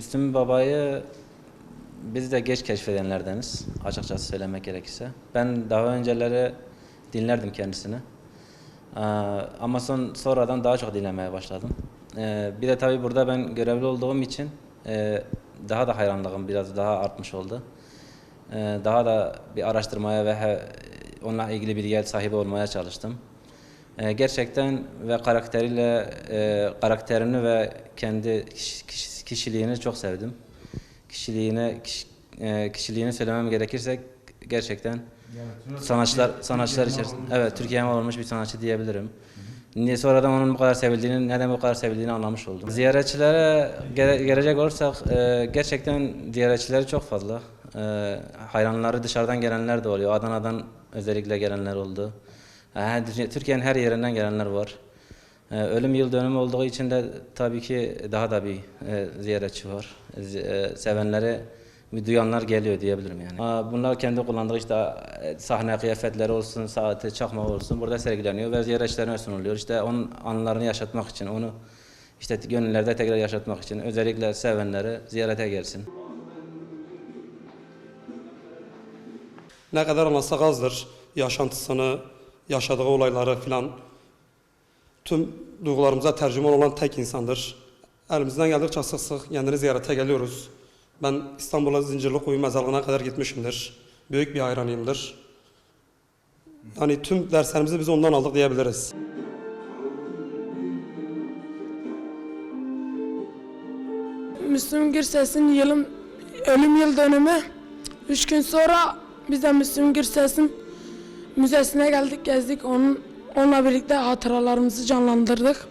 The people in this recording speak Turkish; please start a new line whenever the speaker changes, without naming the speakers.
Müslüm Baba'yı biz de geç keşfedenlerdeniz açıkçası söylemek gerekirse. Ben daha önceleri dinlerdim kendisini. Ee, ama son sonradan daha çok dinlemeye başladım. Ee, bir de tabii burada ben görevli olduğum için e, daha da hayranlığım biraz daha artmış oldu. Ee, daha da bir araştırmaya ve he- onunla ilgili bilgiye sahibi olmaya çalıştım. Gerçekten ve karakteriyle e, karakterini ve kendi kiş- kiş- kişiliğini çok sevdim. Kişiliğine kiş- e, kişiliğini söylemem gerekirse gerçekten sanatçılar sanatçılar içerisinde evet Türkiye'ye mal olmuş bir sanatçı diyebilirim. Niye sonradan onun bu kadar sevildiğini, neden bu kadar sevildiğini anlamış oldum. Ziyaretçilere gele- gelecek olursak e, gerçekten ziyaretçileri çok fazla. E, hayranları dışarıdan gelenler de oluyor. Adana'dan özellikle gelenler oldu. E, Türkiye'nin her yerinden gelenler var. E, ölüm yıl dönümü olduğu için de tabii ki daha da bir e, ziyaretçi var. Z- e, sevenleri, duyanlar geliyor diyebilirim yani. Aa, Bunlar kendi kullandığı işte e, sahne kıyafetleri olsun, saati, çakma olsun burada sergileniyor ve ziyaretçilerine sunuluyor. İşte onun anılarını yaşatmak için, onu işte gönüllerde tekrar yaşatmak için özellikle sevenleri ziyarete gelsin.
Ne kadar anlatsak azdır. Yaşantısını, yaşadığı olayları filan. Tüm duygularımıza tercüman olan tek insandır. Elimizden geldikçe sık sık kendini ziyarete geliyoruz. Ben İstanbul'a Zincirlikuyu mezarlığına kadar gitmişimdir. Büyük bir hayranıyımdır. Yani tüm derslerimizi biz ondan aldık diyebiliriz.
Müslüm Gürses'in yılım, ölüm yıl dönümü. Üç gün sonra biz de Müslüm Gürses'in müzesine geldik, gezdik. Onun, onunla birlikte hatıralarımızı canlandırdık.